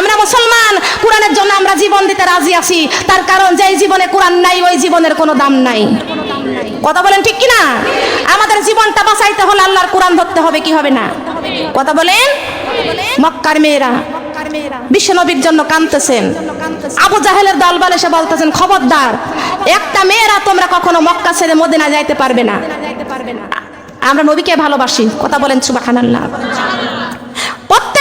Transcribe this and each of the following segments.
আমরা মুসলমান, কোরআনের জন্য আমরা জীবন দিতে রাজি আছি। তার কারণ যেই জীবনে কোরআন নাই, ওই জীবনের কোনো দাম নাই। কথা বলেন ঠিক কি না আমাদের জীবনটা বাঁচাইতে হলে আল্লাহর কোরআন ধরতে হবে, কি হবে না? কথা বলেন? মক্কার মেয়েরা, বিশ্বনবীর জন্য কাঁদতেছেন। আবু জাহেলের দল বলে সে বলতেছেন, খবরদার, একটা মেয়েরা তোমরা কখনো মক্কা ছেড়ে মদিনা যাইতে পারবে না। আমরা নবীকে ভালোবাসি। কথা বলেন সুবহানাল্লাহ। প্রত্যেকটা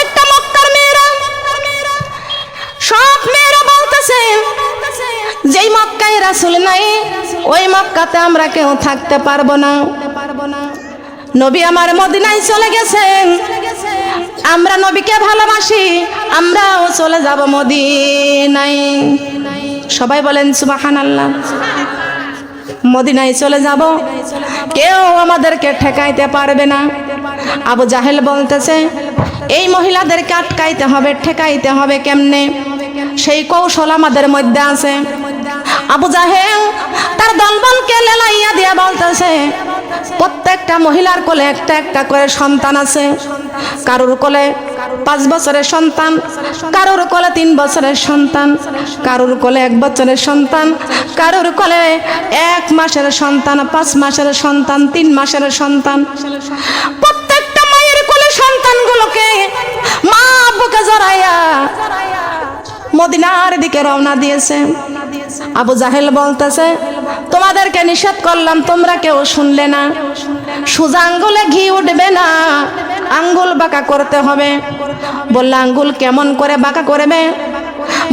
বলতেছে যেই মক্কায় রাসূল নাই, ওই মক্কাতে আমরা কেউ থাকতে পারব না। নবী আমার মদিনায় চলে গেছেন। আমরা নবীকে ভালোবাসি, আমরাও চলে যাব মদিনায়। সবাই বলেন সুবাহান আল্লাহ মদিনায় চলে যাব। কেউ আমাদেরকে ঠেকাইতে পারবে না। আবু জাহেল বলতেছে, এই মহিলাদেরকে আটকাইতে হবে, ঠেকাইতে হবে কেমনে? সেই কৌশল আমাদের মধ্যে আছে। আবু জাহেল তার দলবলকে লেলাইয়া দিয়া বলতেছে, প্রত্যেকটা মহিলার কোলে একটা একটা করে সন্তান আছে। কারোর কোলে পাঁচ বছরের সন্তান, কারুর কোলে তিন বছরের সন্তান, কারোর কোলে এক বছরের সন্তান, কারোর কোলে এক মাসের সন্তান, পাঁচ মাসের সন্তান, তিন মাসের সন্তান। প্রত্যেকটা মায়ের কোলে সন্তানগুলোকে মা বুকে জড়াইয়া মদিনার দিকে রওনা দিয়েছে। আবু জাহেল বলতেছে, তোমাদেরকে নিষেধ করলাম, তোমরা কেউ শুনলে না। সোজা আঙ্গুলে ঘি উঠবে না। আঙ্গুল বাঁকা করতে হবে। বললে, আঙ্গুল কেমন করে বাঁকা করবে?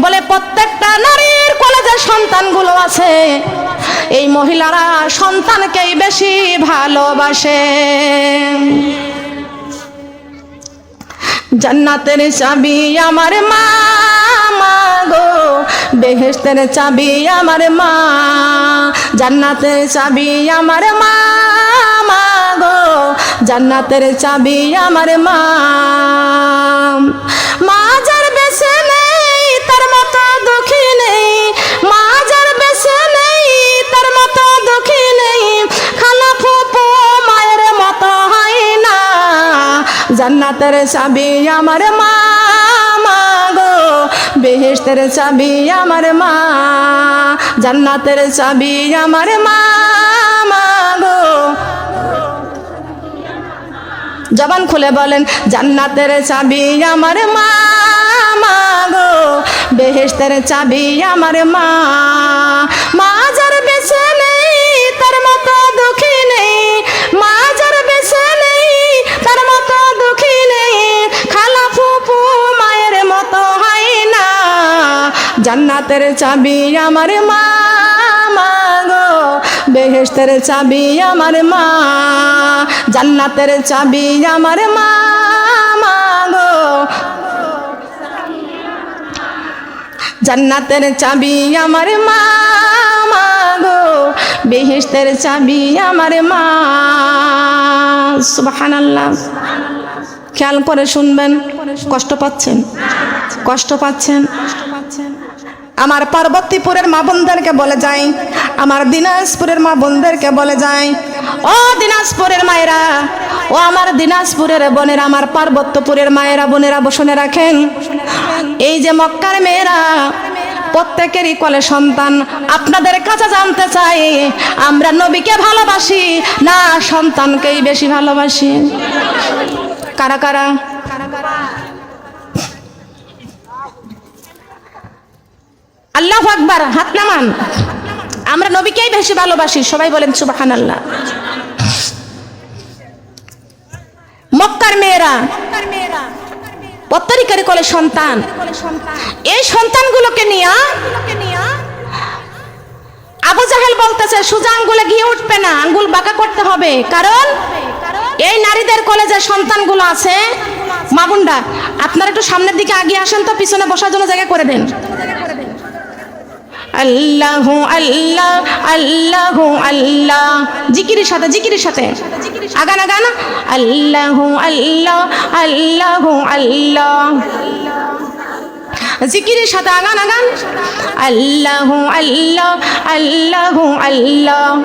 বলে, প্রত্যেকটা নারীর কলেজে সন্তানগুলো আছে। এই মহিলারা সন্তানকেই বেশি ভালোবাসে। জান্নাতের চাবি আমার মা গো বেহেস্তের চাবি আমার মা, জান্নাতের চাবি আমার মা মা গো জান্নাতের চাবি আমার মা। তার মতো দুঃখী নেই। তার মতো দুঃখী নেই। মতো জান্নাতের চাবি আমার মা মা গো বেহেস্তের চাবি আমার মা, জান্নাতের চাবি আমার মা গো। জবান খুলে বলেন, জান্নাতের চাবি আমার মা গো। বেহেস্তের চাবি আমার মা। মা যার বেছে নেই, তার মতো দুঃখী নেই। মা জান্নাতের চাবি আমার মা গো। বেহেস্তের চাবি আমার মা, জান্নাতের চাবি আমার মা গো। জান্নাতের চাবি আমার মা মা গো। বেহেস্তের চাবি আমার মা। সুবহানাল্লাহ। খেয়াল করে শুনবেন, কষ্ট পাচ্ছেন? কষ্ট পাচ্ছেন? আমার পার্বতীপুরের মা বোনদেরকে বলে যাই, আমার দিনাজপুরের মা বোনদেরকে বলে যাই। ও দিনাজপুরের মায়েরা, ও আমার দিনাজপুরের বোনেরা, আমার পার্বত্যপুরের মায়েরা, বোনেরা বসনে রাখেন। এই যে মক্কার মেয়েরা, প্রত্যেকেরই কলে সন্তান, আপনাদের কাছে জানতে চাই, আমরা নবীকে ভালোবাসি না সন্তানকেই বেশি ভালোবাসি? কারা কারা? আল্লাহ আকবার, হাত নামান। আমরা নবীকেই বেশি ভালোবাসি, সবাই বলেন সুবাহান আল্লাহ মক্কার মেয়েরা প্রত্যেকের কলে সন্তান। এই সন্তানগুলোকে নিয়ে আবু জাহেল বলতেছে, সুজা আঙ্গুলে ঘিয়ে উঠবে না, আঙ্গুল বাঁকা করতে হবে। কারণ এই নারীদের কলেজের সন্তানগুলো আছে মামুন্ডা আপনারা একটু সামনের দিকে আগিয়ে আসেন তো, পিছনে বসার জন্য জায়গা করে দেন। আল্লাহু আল্লাহ আল্লাহু আল্লাহ। জিকিরের সাথে জিকিরের সাথে। আগান আগান। আল্লাহু আল্লাহ আল্লাহু আল্লাহ। জিকিরের সাথে আগান আগান। আল্লাহু আল্লাহ আল্লাহু আল্লাহ।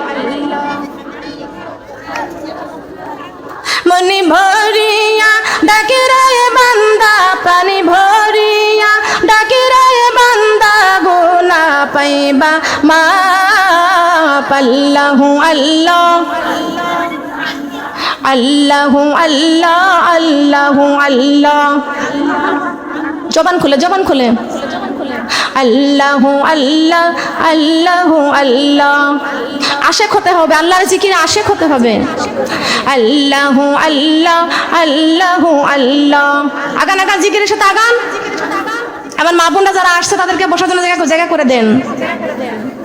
মনি ভরিয়া ডাকে রে বান্দা, প্রাণী ভরিয়া আল্লাহ আল্লাহ। আল্লাহ আল্লাহ আল্লাহ আল্লাহ। জবান খুলে জবান খুলে। আল্লাহ আল্লাহ আল্লাহ আল্লাহ। আশেক হতে হবে, আল্লাহর জিকিরে আশেক হতে হবে। আল্লাহ আল্লাহ আল্লাহ আল্লাহ। আগান আগান, জিকিরের সাথে আগান। এবার মা বোনরা যারা আসছে, তাদেরকে বসার জন্য জায়গা জায়গা করে দেন।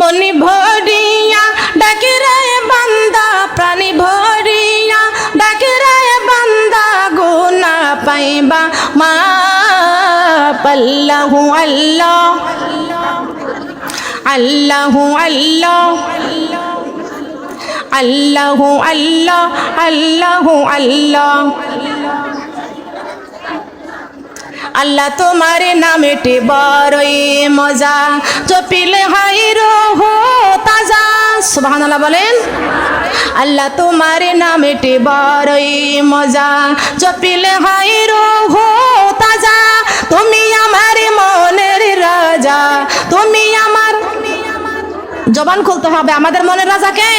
মনি ভরিয়া, ডাকে রায় বান্দা, প্রাণী ভরিয়া, ডাকে রায় বান্দা গুনা পাইবা মা পাল্লাহু আল্লাহ, আল্লাহু আল্লাহ আল্লাহু আল্লাহ আল্লাহু আল্লাহ। আল্লাহ তোমার নামেটি বড়ই মজা। চপিলে হাই রহো তাজা। সুবহানাল্লাহ বলেন। আল্লাহ তোমার নামেটি বড়ই মজা। চপিলে হাই রহো তাজা। তুমি আমার মনের রাজা। তুমি আমার জবান খুলতে হবে। আমাদের মনের রাজাকে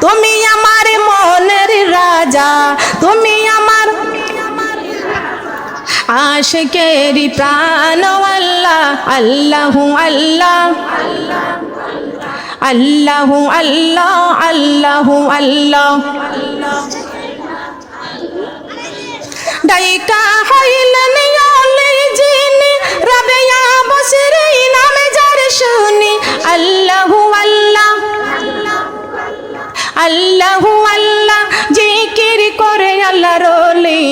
তুমি আমার মনের রাজা। তুমি আশেকেরি প্রাণ আল্লাহ, আল্লাহু আল্লাহ। আল্লাহু আল্লাহ আল্লাহু আল্লাহ। ডাইকা হইলেন জিনি রাবেয়া বসরে নামে যার শুনি আল্লাহ। আল্লাহু আল্লাহ জিকির করে আল্লাহ রলি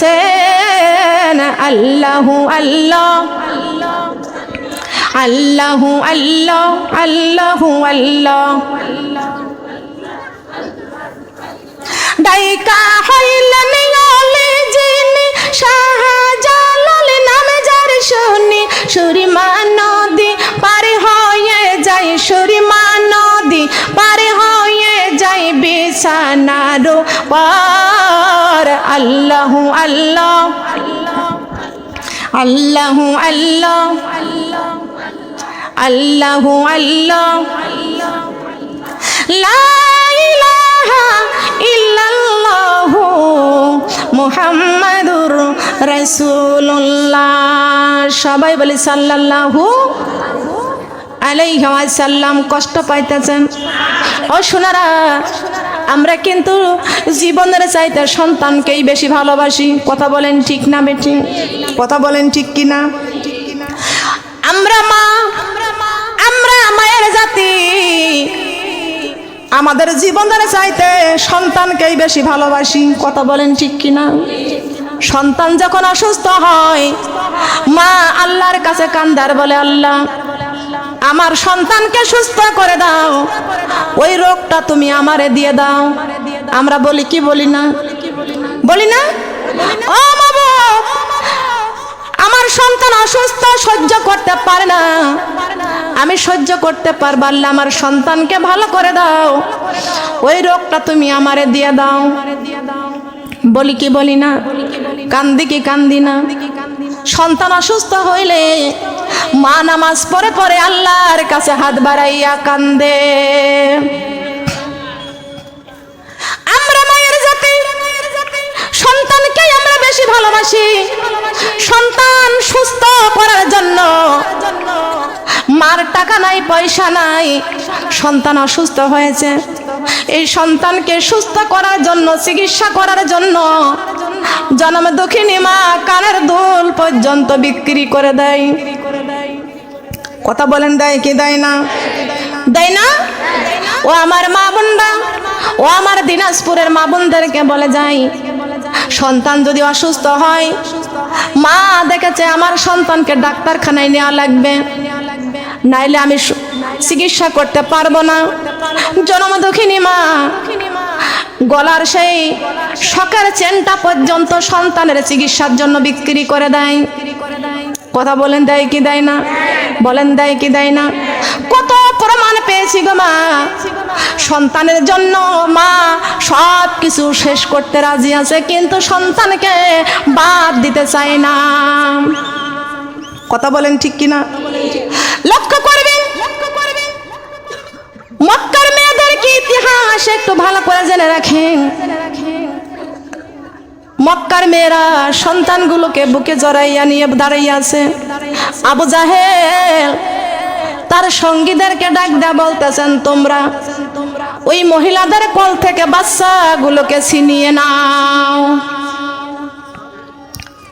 সেন আল্লাহু আল্লাহ আল্লাহু আল্লাহ আল্লাহু আল্লাহ। ডাইকা হইলেন ইয়ালে জিনি শাহজালাল নামে যার শুনি। সুরিমা নদী পার হয়ে যায়, সুরিমা নদী পার হয়ে যায় বিছানার পার। আল্লাহু আল্লাহ। আল্লাহু আল্লাহ। আল্লাহু আল্লাহ। ইল্লাল্লাহু মুহাম্মাদুর রাসূলুল্লাহ। সবাই বলি সাল্লাল্লাহু আলাইহি ওয়াসাল্লাম কষ্ট পাইতেছেন। ও সোনারা আমরা কিন্তু জীবনের চাইতে সন্তানকেই বেশি ভালোবাসি। কথা বলেন ঠিক না বেটি কথা বলেন ঠিক কি না আমরা মা আমরা মায়ের জাতি। আমাদের জীবনের চাইতে সন্তানকেই বেশি ভালোবাসি। কথা বলেন ঠিক কিনা? সন্তান যখন অসুস্থ হয় মা আল্লাহর কাছে কান্দার বলে আল্লাহ আমার সন্তানকে সুস্থ করে দাও। ওই রোগটা তুমি আমারে দিয়ে দাও। আমরা বলি, কি বলি না? বলি না? ও আমার সন্তান অসুস্থ, সহ্য করতে পারে না। আমি সহ্য করতে পারব আল্লাহ আমার সন্তানকে ভালো করে দাও। ওই রোগটা তুমি আমারে দিয়ে দাও। বলি কি বলি না? কান্দি কি কান্দি না? সন্তান অসুস্থ হইলে মা নামাজ পরে পরে আল্লাহর কাছে হাত বাড়াইয়া কান্দে। আমরা মায়ের জাতি সন্তানকে আমরা বেশি ভালোবাসি। সন্তান সুস্থ করার জন্য মার টাকা নাই, পয়সা নাই, সন্তান অসুস্থ হয়েছে। এই সন্তানকে সুস্থ করার জন্য, চিকিৎসা করার জন্য জন্ম দক্ষিণী মা কানের দুল পর্যন্ত বিক্রি করে দেয়। কথা বলেন দেয় কি দেয় না? দেয় না? ও আমার মা বোনরা, ও আমার দিনাজপুরের মা বোনদেরকে বলে যাই সন্তান যদি অসুস্থ হয়, মা দেখেছে আমার সন্তানকে ডাক্তারখানায় নেওয়া লাগবে, নাইলে আমি চিকিৎসা করতে পারব না। জনম দুঃখিনী মা গলার সেই শখের চেনটা পর্যন্ত সন্তানের চিকিৎসার জন্য বিক্রি করে দেয়। কথা বলেন দেয় কি দেয় না? বলেন দেয় কি দেয় না? কত প্রমাণ পেয়েছি গো মা। সন্তানের জন্য মা সব কিছু শেষ করতে রাজি আছে, কিন্তু সন্তানকে বাদ দিতে চায় না। কথা বলেন ঠিক কিনা? লক্ষ্য করবেন মক্কার মেয়েদের কি ইতিহাস একটু ভালো করে জেনে রাখেন? মক্কার মেয়েরা সন্তানগুলোকে বুকে জড়াইয়া নিয়ে দাঁড়াইয়া আছে। আবু জাহেল তার সঙ্গীদেরকে ডাক দেয়া বলতেছেন, তোমরা ওই মহিলাদের কল থেকে বাচ্চাগুলোকে ছিনিয়ে নাও।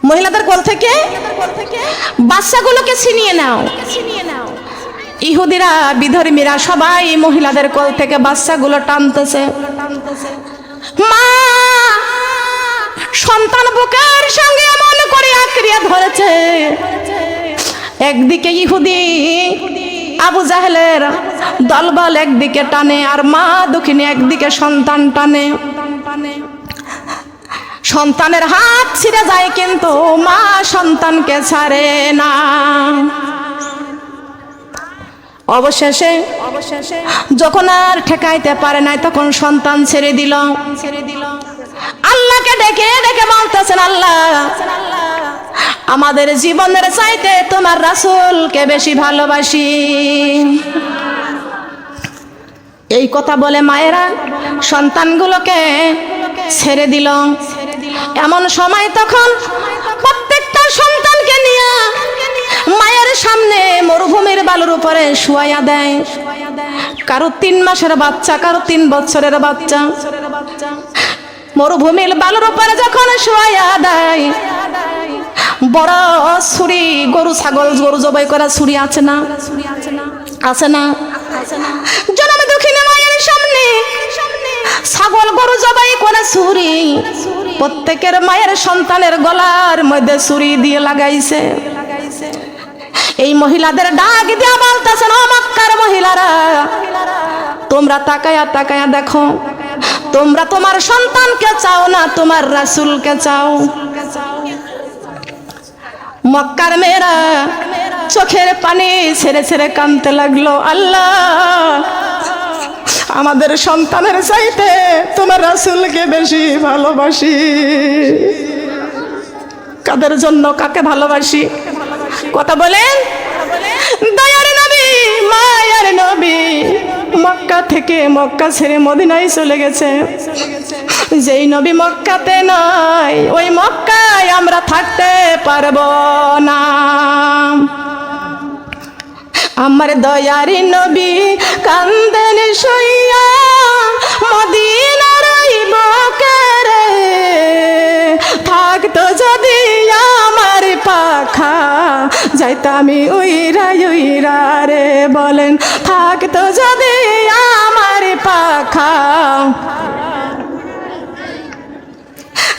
মহিলাদের কল থেকে বাচ্চাগুলোকে ছিনিয়ে নাও। ইহুদিরা, বিধর্মীরা সবাই মহিলাদের কল থেকে বাচ্চাগুলো টানতেছে। মা, সন্তান বুকের সঙ্গে এমন করে আক্রিয়া ধরেছে। একদিকে ইহুদি, আবু জাহেলের দলবল একদিকে টানে, আর মা দক্ষিণে একদিকে সন্তান টানে। সন্তানের হাত ছিঁড়ে যায় কিন্তু মা সন্তানকে ছাড়ে না। অবশেষে অবশেষে যখন আর ঠেকাইতে পারে নাই তখন সন্তান ছেড়ে দিল। ছেড়ে দিল আল্লাহকে ডেকে ডেকে বলতেছেন আল্লাহ আমাদের জীবনের চাইতে তোমার রাসূলকে বেশি ভালোবাসি। এই কথা বলে মায়েরা সন্তানগুলোকে ছেড়ে দিল। এমন সময় তখন সামনে মরুভূমির বালুর উপরে শুয়াইয়া দেয়। কারও তিন মাসের বাচ্চা, কারও তিন বছরের বাচ্চা। মরুভূমির বালুর উপরে যখন শুয়াইয়া দেয়, বড় ছুরি, গরু, ছাগল, গরু জবাই করা ছুরি আছে না? আছে না? জনম দক্ষিণে মায়ের সামনে ছাগল, গরু জবাই করে ছুরি। প্রত্যেকের মায়ের সন্তানের গলার মধ্যে ছুরি দিয়ে লাগাইছে। এই মহিলাদের ডাক দিয়া বলতেছেন মক্কার মহিলারা, তোমরা তাকায়া তাকায়া দেখো। তোমরা তোমার সন্তানকে চাও না, তোমার রাসূলকে চাও। মক্কার মেয়েরা চোখের পানি ছেড়ে ছেড়ে কানতে লাগল, আল্লাহ, আমাদের সন্তানের চাইতে তোমার রাসূলকে বেশি ভালোবাসি। কাদের জন্য কাকে ভালোবাসি? কথা বলেন? নবী, মায়ার নবী, মক্কা থেকে মক্কা ছেড়ে মদিনায় চলে গেছে। যেই নবী মক্কাতে নাই, ওই মক্কায় আমরা থাকতে পারব না। আমার দয়ারি নবী কান্দেন সইয়া মদিনার থাকতো যদি আমার পাখা, যাইতামি উইরা উইরা রে বলেন, থাকতো যদি আমার পাখা।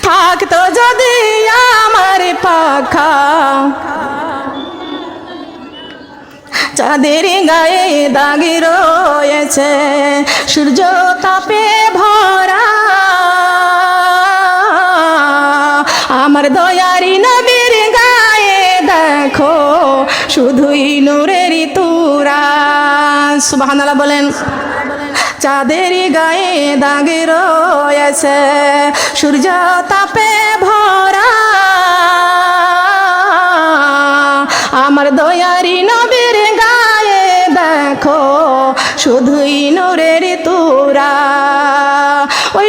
থাকতো যদি আমার পাখা। চাঁদের গায়ে দাগি রয়েছে, সূর্য তাপে সুবহানাল্লাহ বলেন, চাঁদের গায়ে দাগে রয়েছে, সূর্য তাপে ভরা। আমার দয়ারি নবীর গায়ে দেখো, শুধুই নূরের তোরা। ওই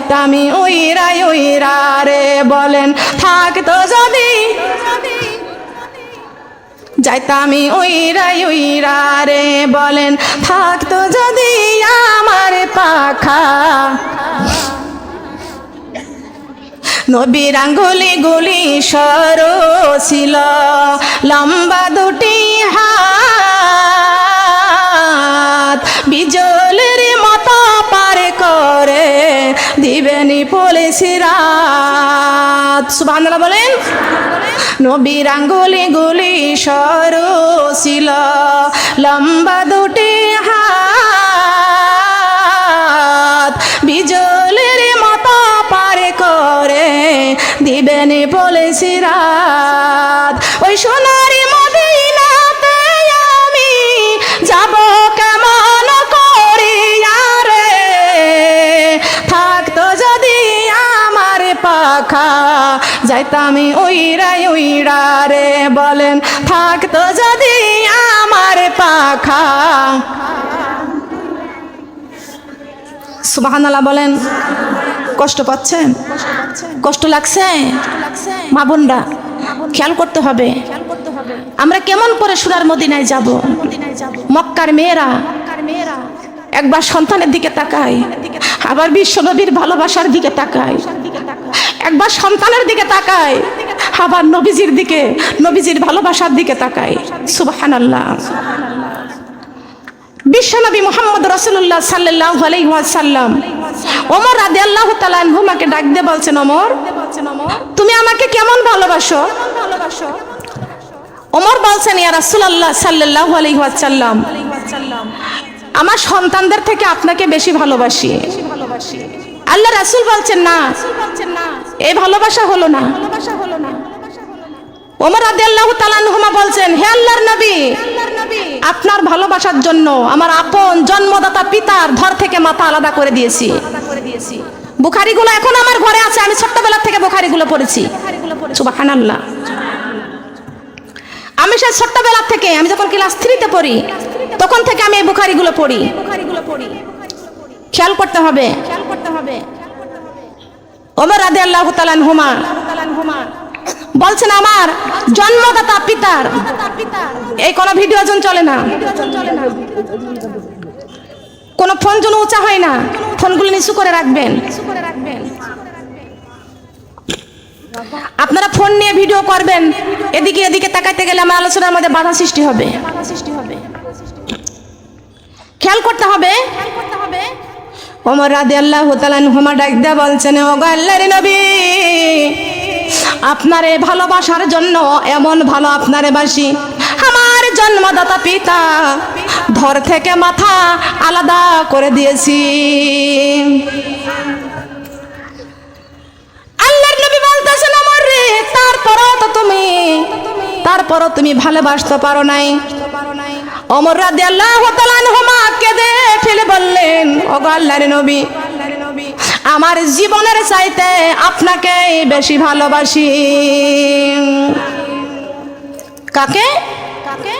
যাইতামি উইরা উইরা রে বলেন থাকতো যদি। যাইতামি উইরা উইরা রে বলেন থাকতো যদি আমার পাখা। নবীর আঙ্গুলি গুলি সর ছিল লম্বা দুটি হাত কর দিবেনি পুলিশিরা সুবহানাল্লাহ বলেন। নবীর আঙ্গুলি গুলি সরু ছিল, লম্বা দুটি হাত। বিজলের মতো পারে করে দিবেন বলেছি রাত। ওই সোনারি যাইতাম উইরা উইরা রে বলেন থাকতো যদি আমার পাখা। সুবাহানাল্লাহ বলেন, কষ্ট পাচ্ছেন কষ্ট লাগছে? মা বোনরা, খেয়াল করতে হবে। আমরা কেমন করে সুরার মদিনায় যাব? মক্কার মেয়েরা, একবার সন্তানের দিকে তাকায়, আবার বিশ্বনবীর ভালোবাসার দিকে তাকায়। একবার সন্তানের দিকে তাকায়, আবার নবীজির দিকে, নবীজির ভালোবাসার দিকে তাকায়। সুবাহান আল্লাহ বিশ্বনবী মোহাম্মদ রসুল্লাহ সাল্লাহ আলাইসাল্লাম ওমর রাদে আল্লাহ তালানহুমাকে ডাক দিয়ে বলছেন, ওমর, তুমি আমাকে কেমন ভালোবাসো? ওমর বলছেন, ইয়া রাসূলুল্লাহ সাল্লাল্লাহু আলাইহি ওয়াসাল্লাম, আমার সন্তানদের থেকে আপনাকে বেশি ভালোবাসি। আল্লাহ রাসুল বলছেন না। এই ভালোবাসা হলো না। ওমর রাদিয়াল্লাহু তাআলা আনহুমা বলছেন, হে আল্লাহর নবী, আপনার ভালোবাসার জন্য আমার আপন জন্মদাতা পিতার ধর থেকে মাথা আলাদা করে দিয়েছি। বুখারিগুলো এখন আমার ঘরে আছে, আমি ছোট্টবেলা থেকে বুখারিগুলো পড়েছি। সুবহানাল্লাহ। আমি সেই ছোট্টবেলা থেকে, আমি যখন ক্লাস থ্রিতে পড়ি, তখন থেকে আমি এই বুখারিগুলো পড়ি। খেয়াল করতে হবে। হবে। আল্লাহ বলছেন, আমার জন্মদাতা পিতার এই কোনো ভিডিও জন চলে না। কোনো ফোন যেন উঁচা হয় না। ফোনগুলো নিচু করে রাখবেন। আপনারা ফোন নিয়ে ভিডিও করবেন। এদিকে এদিকে তাকাইতে গেলে আমার আলোচনার মধ্যে বাধা সৃষ্টি হবে। খেয়াল করতে হবে। ওমর রাদে আল্লাহ তালান হুমা দেয়া বলছেন ও গো আল্লাহর নবী, আপনারে ভালোবাসার জন্য এমন ভালো আপনারে বাসি। আমার জন্মদাতা পিতা ধর থেকে মাথা আলাদা করে দিয়েছি। আল্লাহর নবী বলতেছেন আমার রে, তারপরও তো তুমি তারপরও তুমি ভালোবাসতে পারো নাই। অমর রাদি আল্লাহ কেঁদে ফেলে বললেন ও গো আল্লাহর নবী, আমার জীবনের চাইতে আপনাকে বেশি ভালোবাসি। কাকে? কাকে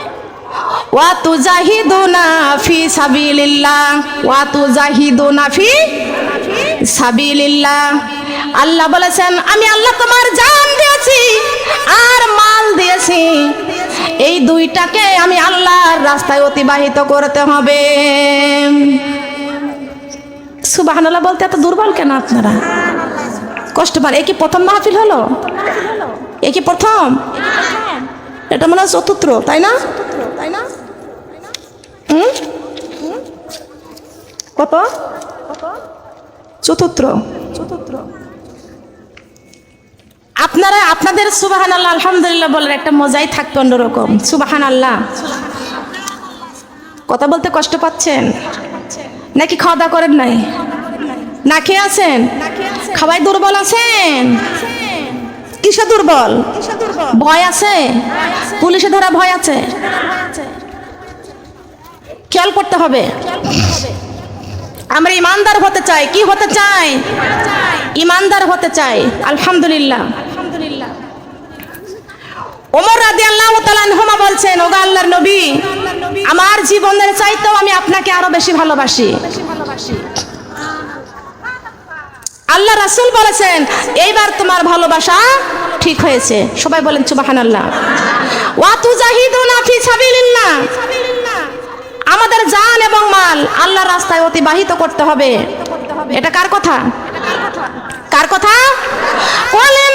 ওয়াতু জাহিদুনা ফি সাবিলিল্লাহ ওয়াতু জাহিদুনা ফি সাবিলিল্লাহ। আল্লাহ বলেছেন, আমি আল্লাহ তোমার জান দিয়েছি আর মাল দিয়েছি। এই দুইটাকে আমি আল্লাহর রাস্তায় অতিবাহিত করতে হবে। সুবাহানাল্লাহ বলতে এত দুর্বল কেন আপনারা? কষ্ট পান। এ কি প্রথম মাহফিল হলো? এ কি প্রথম? এটা মনে হয় চতুর্থ, তাই না? তাই না কত? চতুর্থ চতুর্থ। আপনারা আপনাদের সুবাহান আল্লাহ আলহামদুলিল্লাহ বলার একটা মজাই থাকবে অন্যরকম। সুবাহান আল্লাহ কথা বলতে কষ্ট পাচ্ছেন? নাকি খাওয়া দাওয়া করেন নাই? না খেয়ে আছেন? খাওয়াই দুর্বল আছেন? কিসে দুর্বল? ভয় আছে? পুলিশে ধরা ভয় আছে? খেয়াল করতে হবে। আমরা ইমানদার হতে চাই। কি হতে চাই? ইমানদার হতে চাই। আলহামদুলিল্লাহ। ওমর রাদি আল্লাহ তালানহমা বলছেন, ওগা আল্লাহর নবী, আমার জীবনের চাইতেও আমি আপনাকে আরও বেশি ভালোবাসি। আল্লাহ রাসুল বলেছেন, এইবার তোমার ভালোবাসা ঠিক হয়েছে। সবাই বলেন সুবাহান আল্লাহ ওয়াতু জাহিদুনা ফি সাবিলিল্লাহ। আমাদের জান এবং মাল আল্লাহ রাস্তায় অতিবাহিত করতে হবে। এটা কার কথা? কার কথা? বলেন